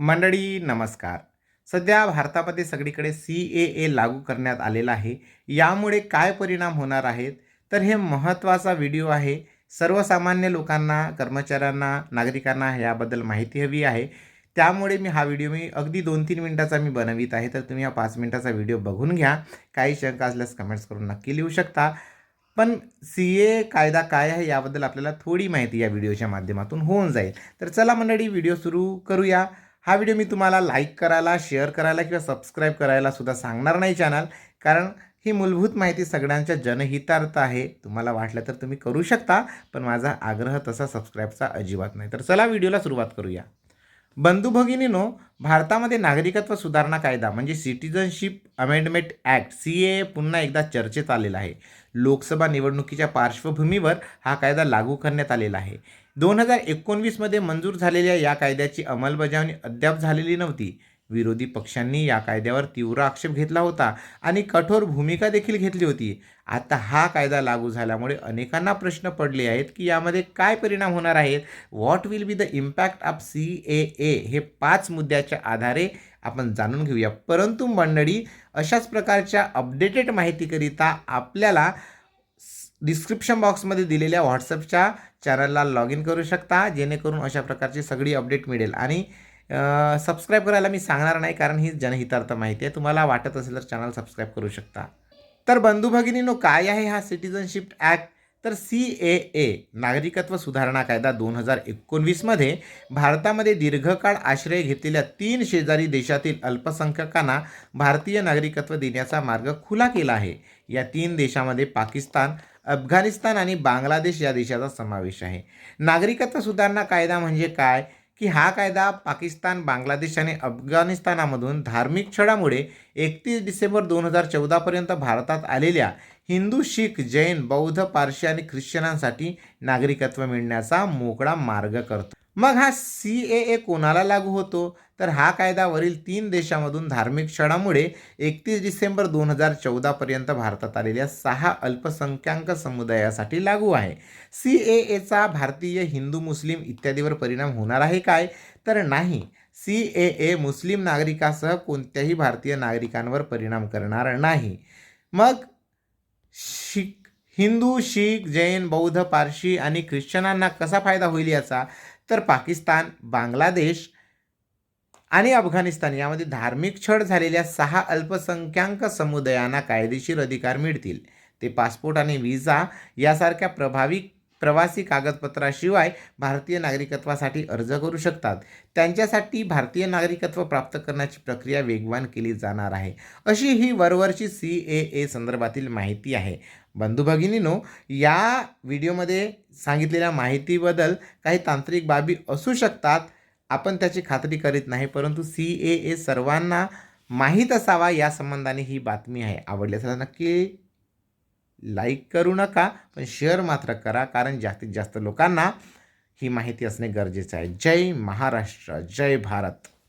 मंडळी नमस्कार. सध्या भारतामध्ये सगळीकडे सी ए ए लागू करण्यात आलेला आहे. यामुळे काय परिणाम होणार आहेत? तर हे महत्त्वाचा व्हिडिओ आहे. सर्वसामान्य लोकांना कर्मचाऱ्यांना नागरिकांना याबद्दल माहिती हवी आहे. त्यामुळे मी हा व्हिडिओ मी अगदी दोन तीन मिनटाचा मी बनवित आहे. तर तुम्ही हा पाच मिनटाचा व्हिडिओ बघून घ्या. काही शंका असल्यास कमेंट्स करून नक्की लिहू शकता. पण सी ए कायदा काय आहे याबद्दल आपल्याला थोडी माहिती या व्हिडिओच्या माध्यमातून होऊन जाईल. तर चला मंडळी व्हिडिओ सुरू करूया. हा व्हिडिओ मी तुम्हाला लाईक करायला शेअर करायला किंवा सबस्क्राईब करायला सुद्धा सांगणार नाही चॅनल. कारण ही मूलभूत माहिती सगळ्यांच्या जनहितार्थ आहे. तुम्हाला वाटलं तर तुम्ही करू शकता पण माझा आग्रह तसा सबस्क्राईबचा अजिबात नाही. तर चला व्हिडिओला सुरुवात करूया. बंधू भगिनीनो भारतामध्ये नागरिकत्व सुधारणा कायदा म्हणजे citizenship amendment act C A पुन्हा एकदा चर्चेत आलेला आहे. लोकसभा निवडणुकीच्या पार्श्वभूमीवर हा कायदा लागू करण्यात आलेला आहे. दोन हजार एकोणवीसमध्ये मंजूर झालेल्या या कायद्याची अंमलबजावणी अद्याप झालेली नव्हती. विरोधी पक्षांनी या कायद्यावर तीव्र आक्षेप घेतला होता आणि कठोर भूमिका देखील घेतली होती. आता हा कायदा लागू झाल्यामुळे अनेकांना प्रश्न पडले आहेत की यामध्ये काय परिणाम होणार आहेत? What will be the impact of C A A हे पाच मुद्द्याच्या आधारे आपण जाणून घेऊया. परंतु मंडळी अशाच प्रकारच्या अपडेटेड माहितीकरिता आपल्याला डिस्क्रिप्शन बॉक्समध्ये दिलेल्या व्हॉट्सअपच्या चॅनलला लॉग इन करू शकता जेणेकरून अशा प्रकारची सगळी अपडेट मिळेल. आणि सबस्क्राईब करायला मी सांगणार नाही कारण ही जनहितार्थ माहिती आहे. तुम्हाला वाटत असेल तर चॅनल सबस्क्राईब करू शकता. तर बंधू भगिनीनो काय आहे हा सिटिझनशिप ॲक्ट? तर सी ए ए नागरिकत्व सुधारणा कायदा दोन हजार एकोणवीसमध्ये भारतामध्ये दीर्घकाळ आश्रय घेतलेल्या तीन शेजारी देशातील अल्पसंख्यकांना भारतीय नागरिकत्व देण्याचा मार्ग खुला केला आहे. या तीन देशामध्ये पाकिस्तान अफगाणिस्तान आणि बांगलादेश या देशाचा समावेश आहे. नागरिकत्व सुधारणा कायदा म्हणजे काय? की हा कायदा पाकिस्तान बांगलादेश आणि अफगाणिस्तानामधून धार्मिक छळामुळे एकतीस डिसेंबर दोन हजार चौदापर्यंत भारतात आलेल्या हिंदू शीख जैन बौद्ध पारशी आणि ख्रिश्चनांसाठी नागरिकत्व मिळण्याचा मोकळा मार्ग करतो. मग हा सी ए ए कोणाला लागू होतो? तर हा कायदा वरील तीन देशामधून धार्मिक छळामुळे एकतीस डिसेंबर दोन हजार चौदापर्यंत भारतात आलेल्या सहा अल्पसंख्याक समुदायासाठी लागू आहे. सी ए एचा भारतीय हिंदू मुस्लिम इत्यादीवर परिणाम होणार आहे काय? तर नाही. सी ए ए मुस्लिम नागरिकासह कोणत्याही भारतीय नागरिकांवर परिणाम करणार नाही. मग शीख हिंदू शीख जैन बौद्ध पारशी आणि ख्रिश्चनांना कसा फायदा होईल याचा? तर पाकिस्तान बांगलादेश आणि अफगाणिस्तान यामध्ये धार्मिक छळ झालेल्या सहा अल्पसंख्याक समुदायांना कायदेशीर अधिकार मिळतील. ते पासपोर्ट आणि व्हिसा यासारख्या प्रभावी प्रवासी कागदपत्राशिवाय भारतीय नागरिकत्वासाठी अर्ज करू शकतात. त्यांच्यासाठी भारतीय नागरिकत्व प्राप्त करण्याची प्रक्रिया वेगवान केली जाणार आहे. अशी ही वरवरची सी ए ए संदर्भातील माहिती आहे. बंधू भगिनीनो या व्हिडिओमध्ये सांगितलेल्या माहितीबद्दल काही तांत्रिक बाबी असू शकतात. आपण त्याची खात्री करीत नाही परंतु सी ए ए सर्वांना माहीत असावा या संबंधाने ही बातमी आहे. आवडली असेल नक्की लाईक करू नका पण शेअर मात्र करा कारण जास्तीत जास्त लोकांना ही माहिती असणे गरजेचं आहे. जय महाराष्ट्र जय भारत.